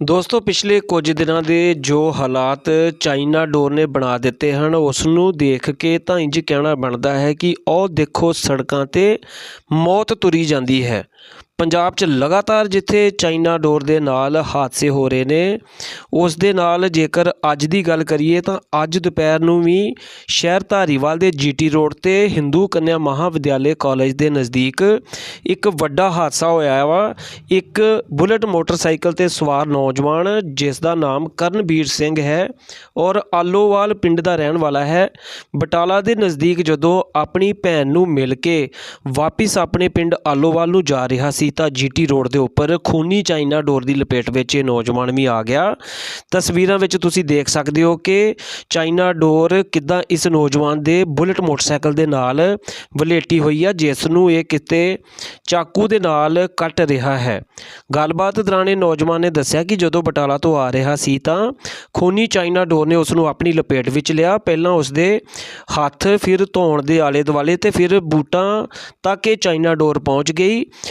ਦੋਸਤੋ, ਪਿਛਲੇ ਕੁਝ ਦਿਨਾਂ ਦੇ ਜੋ ਹਾਲਾਤ ਚਾਈਨਾ ਡੋਰ ਨੇ ਬਣਾ ਦਿੱਤੇ ਹਨ ਉਸ ਨੂੰ ਦੇਖ ਕੇ ਤਾਂ ਇੰਜ ਕਹਿਣਾ ਬਣਦਾ ਹੈ ਕਿ ਉਹ ਦੇਖੋ ਸੜਕਾਂ ਤੇ ਮੌਤ ਤੁਰੀ ਜਾਂਦੀ ਹੈ। ਪੰਜਾਬ 'ਚ ਲਗਾਤਾਰ ਜਿੱਥੇ ਚਾਈਨਾ ਡੋਰ ਦੇ ਨਾਲ ਹਾਦਸੇ ਹੋ ਰਹੇ ਨੇ, ਉਸ ਦੇ ਨਾਲ ਜੇਕਰ ਅੱਜ ਦੀ ਗੱਲ ਕਰੀਏ ਤਾਂ ਅੱਜ ਦੁਪਹਿਰ ਨੂੰ ਵੀ ਸ਼ਹਿਰ ਧਾਰੀਵਾਲ ਦੇ ਜੀਟੀ ਰੋਡ ਤੇ ਹਿੰਦੂ ਕੰਨਿਆ ਮਹਾਵਿਦਿਆਲੇ ਕਾਲਜ ਦੇ ਨਜ਼ਦੀਕ ਇੱਕ ਵੱਡਾ ਹਾਦਸਾ ਹੋਇਆ ਵਾ। ਇੱਕ ਬੁਲਟ ਮੋਟਰਸਾਈਕਲ ਤੇ ਸਵਾਰ ਨੌਜਵਾਨ, ਜਿਸ ਦਾ ਨਾਮ ਕਰਨਵੀਰ ਸਿੰਘ ਹੈ ਔਰ ਆਲੋਵਾਲ ਪਿੰਡ ਦਾ ਰਹਿਣ ਵਾਲਾ ਹੈ, ਬਟਾਲਾ ਦੇ ਨਜ਼ਦੀਕ ਜਦੋਂ ਆਪਣੀ ਭੈਣ ਨੂੰ ਮਿਲ ਕੇ ਵਾਪਿਸ ਆਪਣੇ ਪਿੰਡ ਆਲੋਵਾਲ ਨੂੰ ਜਾ ਰਿਹਾ ਸੀ ਤਾਂ ਜੀਟੀ ਰੋਡ ਦੇ ਉੱਪਰ ਖੂਨੀ ਚਾਈਨਾ ਡੋਰ ਦੀ ਲਪੇਟ ਵਿੱਚ ਇਹ ਨੌਜਵਾਨ ਵੀ ਆ ਗਿਆ। ਤਸਵੀਰਾਂ ਵਿੱਚ ਤੁਸੀਂ ਦੇਖ ਸਕਦੇ ਹੋ ਕਿ ਚਾਈਨਾ ਡੋਰ ਕਿੱਦਾਂ ਇਸ ਨੌਜਵਾਨ ਦੇ ਬੁਲਟ ਮੋਟਰਸਾਈਕਲ ਦੇ ਨਾਲ ਵਲੇਟੀ ਹੋਈ ਆ, ਜਿਸ ਨੂੰ ਇਹ ਕਿਤੇ ਚਾਕੂ ਦੇ ਨਾਲ ਕੱਟ ਰਿਹਾ ਹੈ। ਗੱਲਬਾਤ ਦੌਰਾਨ ਇਹ ਨੌਜਵਾਨ ਨੇ ਦੱਸਿਆ ਕਿ ਜਦੋਂ ਬਟਾਲਾ ਤੋਂ ਆ ਰਿਹਾ ਸੀ ਤਾਂ ਖੂਨੀ ਚਾਈਨਾ ਡੋਰ ਨੇ ਉਸ ਨੂੰ ਆਪਣੀ ਲਪੇਟ ਵਿੱਚ ਲਿਆ। ਪਹਿਲਾਂ ਉਸ ਦੇ ਹੱਥ ਫਿਰ ਧੌਣ ਦੇ ਆਲੇ ਦੁਆਲੇ ਤੇ ਫਿਰ ਬੂਟਾਂ ਤੱਕ ਇਹ ਚਾਈਨਾ ਡੋਰ ਪਹੁੰਚ ਗਈ।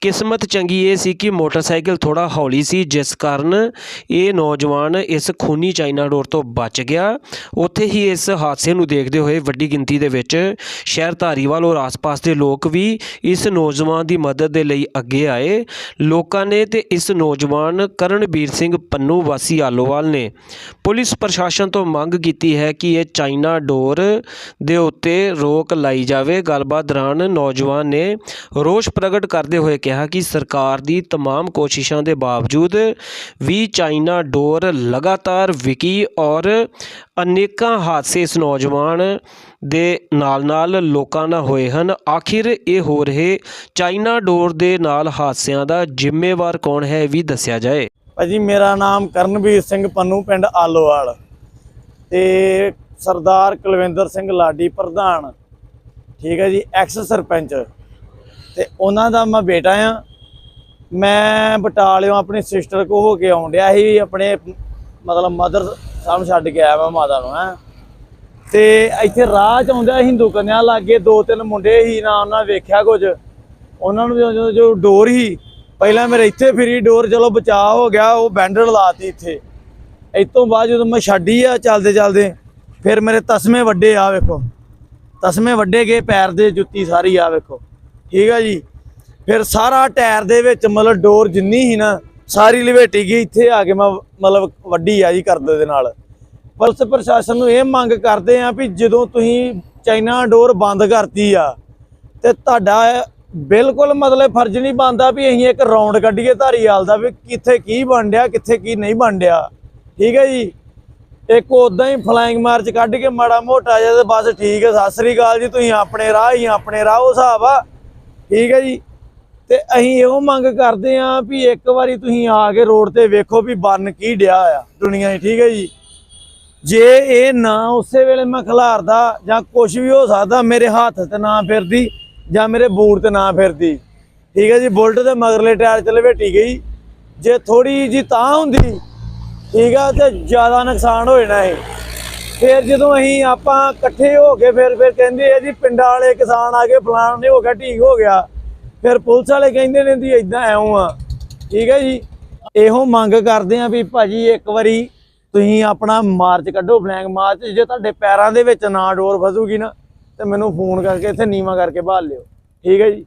ਕਿਸਮਤ ਚੰਗੀ ਇਹ ਸੀ ਕਿ ਮੋਟਰਸਾਈਕਲ ਥੋੜਾ ਹੌਲੀ ਸੀ, ਜਿਸ ਕਾਰਨ ਇਹ ਨੌਜਵਾਨ ਇਸ ਖੂਨੀ ਚਾਈਨਾ ਡੋਰ ਤੋਂ ਬਚ ਗਿਆ। ਉੱਥੇ ਹੀ ਇਸ ਹਾਦਸੇ ਨੂੰ ਦੇਖਦੇ ਹੋਏ ਵੱਡੀ ਗਿਣਤੀ ਦੇ ਵਿੱਚ ਸ਼ਹਿਰ ਧਾਰੀਵਾਲ ਔਰ ਆਸ-ਪਾਸ ਦੇ ਲੋਕ ਵੀ ਇਸ ਨੌਜਵਾਨ ਦੀ ਮਦਦ ਦੇ ਲਈ ਅੱਗੇ ਆਏ। ਲੋਕਾਂ ਨੇ ਤੇ ਇਸ ਨੌਜਵਾਨ ਕਰਨਵੀਰ ਸਿੰਘ ਪੰਨੂ ਵਾਸੀ ਆਲੋਵਾਲ ਨੇ ਪੁਲਿਸ ਪ੍ਰਸ਼ਾਸਨ ਤੋਂ ਮੰਗ ਕੀਤੀ ਹੈ ਕਿ ਇਹ ਚਾਈਨਾ ਡੋਰ ਦੇ ਉੱਤੇ ਰੋਕ ਲਾਈ ਜਾਵੇ। ਗੱਲਬਾਤ ਦੌਰਾਨ ਨੌਜਵਾਨ ਨੇ ਰੋਸ਼ ਪ੍ਰਗਟ ਕਰਦੇ ਹੋਏ ਕਿਹਾ ਕਿ ਸਰਕਾਰ ਦੀ तमाम ਕੋਸ਼ਿਸ਼ਾਂ ਦੇ ਬਾਵਜੂਦ ਵੀ ਚਾਈਨਾ ਡੋਰ ਲਗਾਤਾਰ ਵਿਕੀ ਔਰ ਅਨੇਕਾਂ ਹਾਦਸੇ ਇਸ ਨੌਜਵਾਨ ਦੇ ਨਾਲ-ਨਾਲ ਲੋਕਾਂ ਨਾਲ ਹੋਏ ਹਨ ਆਖਿਰ ਇਹ ਹੋ ਰਹੇ ਚਾਈਨਾ ਡੋਰ ਦੇ ਨਾਲ ਹਾਦਸਿਆਂ ਦਾ ਜ਼ਿੰਮੇਵਾਰ ਕੌਣ ਹੈ ਇਹ ਵੀ ਦੱਸਿਆ ਜਾਏ ਭਾਜੀ ਮੇਰਾ ਨਾਮ ਕਰਨਵੀਰ ਸਿੰਘ ਪੰਨੂ ਪਿੰਡ ਆਲੋਵਾਲ ਤੇ ਸਰਦਾਰ ਕੁਲਵਿੰਦਰ ਸਿੰਘ ਲਾਡੀ ਪ੍ਰਧਾਨ ਠੀਕ ਹੈ ਜੀ ਐਕਸ ਸਰਪੰਚ ਤੇ ਉਹਨਾਂ ਦਾ ਮੈਂ ਬੇਟਾ ਆ। ਮੈਂ ਬਟਾਲਿਓਂ ਆਪਣੀ ਸਿਸਟਰ ਕੋ ਹੋ ਕੇ ਆਉਣ ਡਿਆ ਸੀ, ਆਪਣੇ ਮਤਲਬ ਮਦਰ ਸਾਹਮਣੇ ਛੱਡ ਕੇ ਆਇਆ ਮੈਂ ਮਾਤਾ ਨੂੰ, ਹੈ। ਤੇ ਇੱਥੇ ਰਾਹ ਚ ਆਉਂਦਿਆ ਹਿੰਦੂ ਕੰਨਿਆ ਲਾਗੇ ਦੋ ਤਿੰਨ ਮੁੰਡੇ ਹੀ ਨਾ ਉਹਨਾਂ ਵੇਖਿਆ ਕੁਝ। ਉਹਨਾਂ ਨੂੰ ਜੋ- ਜੋ ਡੋਰ ਹੀ, ਪਹਿਲਾਂ ਮੇਰੇ ਇੱਥੇ ਫਿਰੀ ਡੋਰ, ਚਲੋ ਬਚਾਅ ਹੋ ਗਿਆ, ਉਹ ਬੈਂਡਲ ਲਾਤੀ ਇੱਥੇ। ਇਸ ਤੋਂ ਬਾਅਦ ਜਦੋਂ ਮੈਂ ਛੱਡੀ ਆ ਚੱਲਦੇ ਚੱਲਦੇ, ਫਿਰ ਮੇਰੇ ਤਸਮੇ ਵੱਡੇ ਆ ਵੇਖੋ। ਤਸਮੇ ਵੱਡੇ ਗਏ ਪੈਰ ਦੇ ਜੁੱਤੀ ਸਾਰੀ ਆ ਵੇਖੋ। ਠੀਕ ਆ ਜੀ? ਫਿਰ ਸਾਰਾ ਟਾਇਰ ਦੇ ਵਿੱਚ ਮਤਲਬ ਡੋਰ ਜਿੰਨੀ ਹੀ ਨਾ, ਸਾਰੀ ਲਵੇਟੀ ਗਈ, ਇੱਥੇ ਆ ਕੇ ਮੈਂ ਮਤਲਬ ਵੱਡੀ ਆ ਜੀ ਕਰਦੇ ਦੇ ਨਾਲ। ਪੁਲਿਸ ਪ੍ਰਸ਼ਾਸਨ ਨੂੰ ਇਹ ਮੰਗ ਕਰਦੇ ਆ ਵੀ ਜਦੋਂ ਤੁਸੀਂ ਚਾਈਨਾ ਡੋਰ ਬੰਦ ਕਰਤੀ ਆ, ਤੇ ਤੁਹਾਡਾ ਬਿਲਕੁਲ ਮਤਲਬ ਫਰਜ਼ ਨਹੀਂ ਬਣਦਾ ਵੀ ਅਸੀਂ ਇੱਕ ਰੌਂਡ ਕੱਢੀਏ ਧਾਰੀਵਾਲ ਦਾ ਵੀ ਕਿੱਥੇ ਕੀ ਬਣ ਡਿਆ ਕਿੱਥੇ ਕੀ ਨਹੀਂ ਬਣ ਡਿਆ ਠੀਕ ਹੈ ਜੀ? ਇੱਕ ਉਦਾਂ ਹੀ ਫਲਾਈਂਗ ਮਾਰਚ ਕੱਢ ਕੇ ਮਾੜਾ ਮੋਟਾ ਜਿਹਾ ਤੇ ਬਸ ਠੀਕ ਹੈ ਸਤਿ ਸ੍ਰੀ ਅਕਾਲ ਜੀ, ਤੁਸੀਂ ਆਪਣੇ ਰਾਹ ਹੀ ਆਪਣੇ ਰਾਹ ਉਹ ਹਿਸਾਬ ਆ। ਠੀਕ ਹੈ ਜੀ? ਤੇ ਅਸੀਂ ਇਹੋ ਮੰਗ ਕਰਦੇ ਆ ਵੀ ਇੱਕ ਵਾਰੀ ਤੁਸੀਂ ਆ ਕੇ ਰੋਡ ਤੇ ਵੇਖੋ ਵੀ ਬੰਨ ਕੀ ਡਿਆ ਆ ਦੁਨੀਆ 'ਚ, ਠੀਕ ਹੈ ਜੀ? ਜੇ ਇਹ ਨਾ ਉਸੇ ਵੇਲੇ ਮੈਂ ਖਿਲਾਰਦਾ ਜਾਂ ਕੁਝ ਵੀ ਹੋ ਸਕਦਾ ਮੇਰੇ ਹੱਥ ਤੇ ਨਾ ਫਿਰਦੀ ਜਾਂ ਮੇਰੇ ਬੂਟ ਤੇ ਨਾ ਫਿਰਦੀ। ਠੀਕ ਹੈ ਜੀ? ਬੁਲਟ ਦੇ ਮਗਰਲੇ ਟਾਇਰ ਚ ਲਵੇਟੀ ਗਈ ਜੇ? ਥੋੜੀ ਜੀ ਤਾਂ ਹੁੰਦੀ, ਠੀਕ ਆ ਤੇ ਜ਼ਿਆਦਾ ਨੁਕਸਾਨ ਹੋ ਜਾਣਾ ਇਹ। ਫਿਰ ਜਦੋਂ ਅਸੀਂ ਆਪਾਂ ਇਕੱਠੇ ਹੋ ਕੇ ਫਿਰ ਫਿਰ ਕਹਿੰਦੇ ਆ ਜੀ ਪਿੰਡਾਂ ਵਾਲੇ ਕਿਸਾਨ ਆ ਕੇ ਫਲਾਣ ਨੇ ਹੋ ਗਿਆ ਠੀਕ ਹੋ ਗਿਆ। ਫਿਰ ਪੁਲਿਸ ਵਾਲੇ ਕਹਿੰਦੇ ਨੇ ਜੀ ਇਦਾਂ ਐਉਂ ਆ। ਠੀਕ ਹੈ ਜੀ? ਇਹੋ ਮੰਗ ਕਰਦੇ ਆ ਵੀ ਭਾਜੀ ਇੱਕ ਵਾਰੀ ਤੁਸੀਂ ਆਪਣਾ ਮਾਰਚ ਕੱਢੋ, ਫਲੈਂਗ ਮਾਰਚ। ਜੇ ਤੁਹਾਡੇ ਪੈਰਾਂ ਦੇ ਵਿੱਚ ਨਾ ਡੋਰ ਫਸੂਗੀ ਨਾ, ਤੇ ਮੈਨੂੰ ਫੋਨ ਕਰਕੇ ਇੱਥੇ ਨੀਵਾ ਕਰਕੇ ਭਾਲ ਲਿਓ। ਠੀਕ ਹੈ ਜੀ?